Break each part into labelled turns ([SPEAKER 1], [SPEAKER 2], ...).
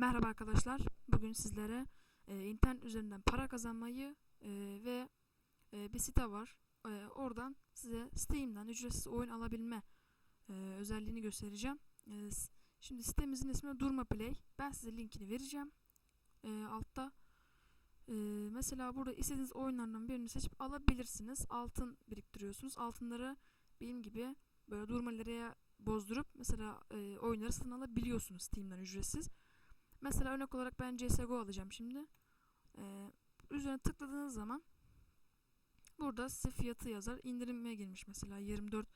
[SPEAKER 1] Merhaba arkadaşlar. Bugün sizlere e, internet üzerinden para kazanmayı e, ve e, bir site var. E, oradan size Steam'den ücretsiz oyun alabilme e, özelliğini göstereceğim. E, şimdi sitemizin ismi Durma Play. Ben size linkini vereceğim. E, altta. E, mesela burada istediğiniz oyunlardan birini seçip alabilirsiniz. Altın biriktiriyorsunuz. Altınları benim gibi böyle Durma Lira'ya bozdurup mesela e, oyunları satın alabiliyorsunuz Steam'den ücretsiz. Mesela örnek olarak ben CSGO alacağım şimdi. Ee, üzerine tıkladığınız zaman burada size fiyatı yazar. İndirime girmiş mesela 24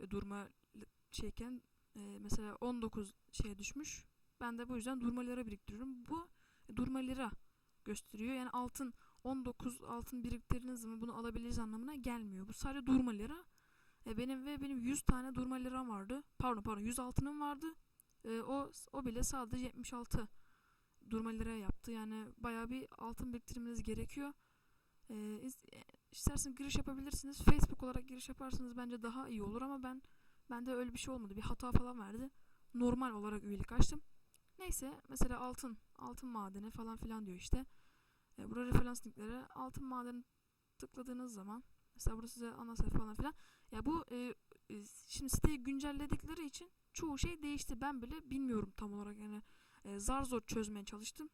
[SPEAKER 1] e, durma şeyken e, mesela 19 şeye düşmüş. Ben de bu yüzden durma lira biriktiriyorum. Bu e, durma lira gösteriyor. Yani altın 19 altın biriktirdiğiniz zaman bunu alabiliriz anlamına gelmiyor. Bu sadece durma lira. E, benim ve benim 100 tane durma liram vardı. Pardon pardon 100 altınım vardı. E, o o bile sadece 76 durma liraya yaptı. Yani bayağı bir altın biriktirmeniz gerekiyor. E, is- e, isterseniz giriş yapabilirsiniz. Facebook olarak giriş yaparsanız bence daha iyi olur ama ben bende öyle bir şey olmadı. Bir hata falan verdi. Normal olarak üyelik açtım. Neyse mesela altın, altın madeni falan filan diyor işte. E, burada referans linkleri altın madeni tıkladığınız zaman mesela burada size ana sayfa falan filan. Ya bu e, e, şimdi siteyi güncelledikleri için çoğu şey değişti. Ben bile bilmiyorum tam olarak yani e, zar zor çözmeye çalıştım.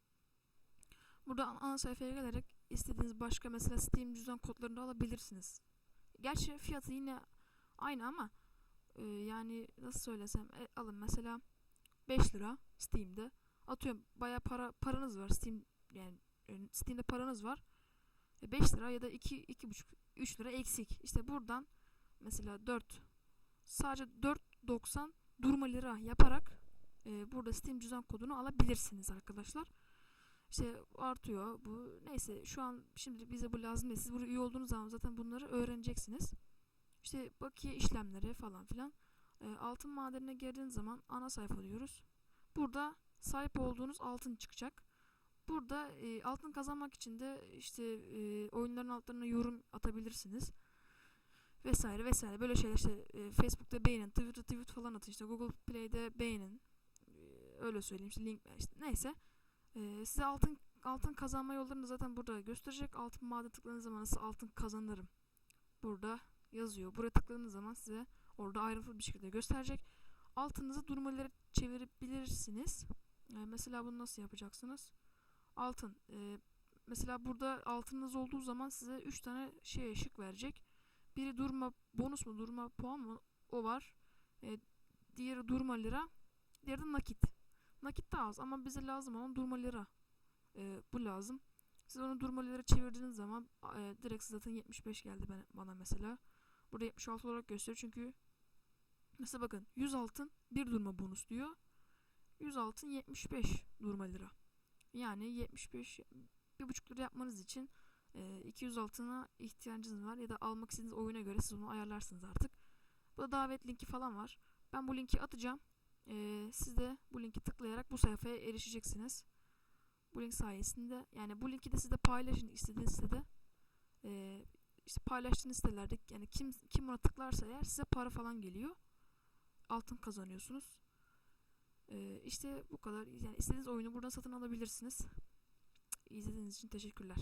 [SPEAKER 1] Burada ana- sayfaya gelerek istediğiniz başka mesela Steam cüzdan kodlarını alabilirsiniz. Gerçi fiyatı yine aynı ama e, yani nasıl söylesem e, alın mesela 5 lira Steam'de atıyorum bayağı para paranız var Steam yani e, Steam'de paranız var. E, 5 lira ya da 2 2,5 3 lira eksik. İşte buradan mesela 4 sadece 4.90 durma lira yaparak e, burada Steam cüzdan kodunu alabilirsiniz arkadaşlar. İşte artıyor bu. Neyse şu an şimdi bize bu lazım değil. Siz buraya üye olduğunuz zaman zaten bunları öğreneceksiniz. İşte bakiye işlemleri falan filan. E, altın madenine girdiğiniz zaman ana sayfa diyoruz. Burada sahip olduğunuz altın çıkacak. Burada e, altın kazanmak için de işte e, oyunların altlarına yorum atabilirsiniz vesaire vesaire böyle şeyler işte e, Facebook'ta beğenin, Twitter'da tweet falan atın işte Google Play'de beğenin. E, öyle söyleyeyim işte link işte neyse. E, size altın altın kazanma yollarını zaten burada gösterecek. Altın maden tıkladığınız zaman nasıl altın kazanırım. Burada yazıyor. Buraya tıkladığınız zaman size orada ayrıntılı bir şekilde gösterecek. Altınızı durmaları çevirebilirsiniz. E, mesela bunu nasıl yapacaksınız? Altın. E, mesela burada altınınız olduğu zaman size 3 tane şey ışık verecek. Biri durma bonus mu durma puan mı o var. E, diğeri durma lira. Diğeri de nakit. Nakit de az ama bize lazım olan durma lira. E, bu lazım. Siz onu durma lira çevirdiğiniz zaman e, direkt zaten 75 geldi ben, bana mesela. Burada 76 olarak gösteriyor çünkü mesela bakın 100 altın bir durma bonus diyor. 100 altın 75 durma lira. Yani 75 bir buçuk lira yapmanız için e, 200 altına ihtiyacınız var ya da almak istediğiniz oyuna göre siz onu ayarlarsınız artık. Burada davet linki falan var. Ben bu linki atacağım. E, siz de bu linki tıklayarak bu sayfaya erişeceksiniz. Bu link sayesinde yani bu linki de siz de paylaşın istediğiniz sitede. E, işte paylaştığınız sitelerde yani kim kim ona tıklarsa eğer size para falan geliyor. Altın kazanıyorsunuz. E, işte bu kadar. Yani istediğiniz oyunu buradan satın alabilirsiniz. İzlediğiniz için teşekkürler.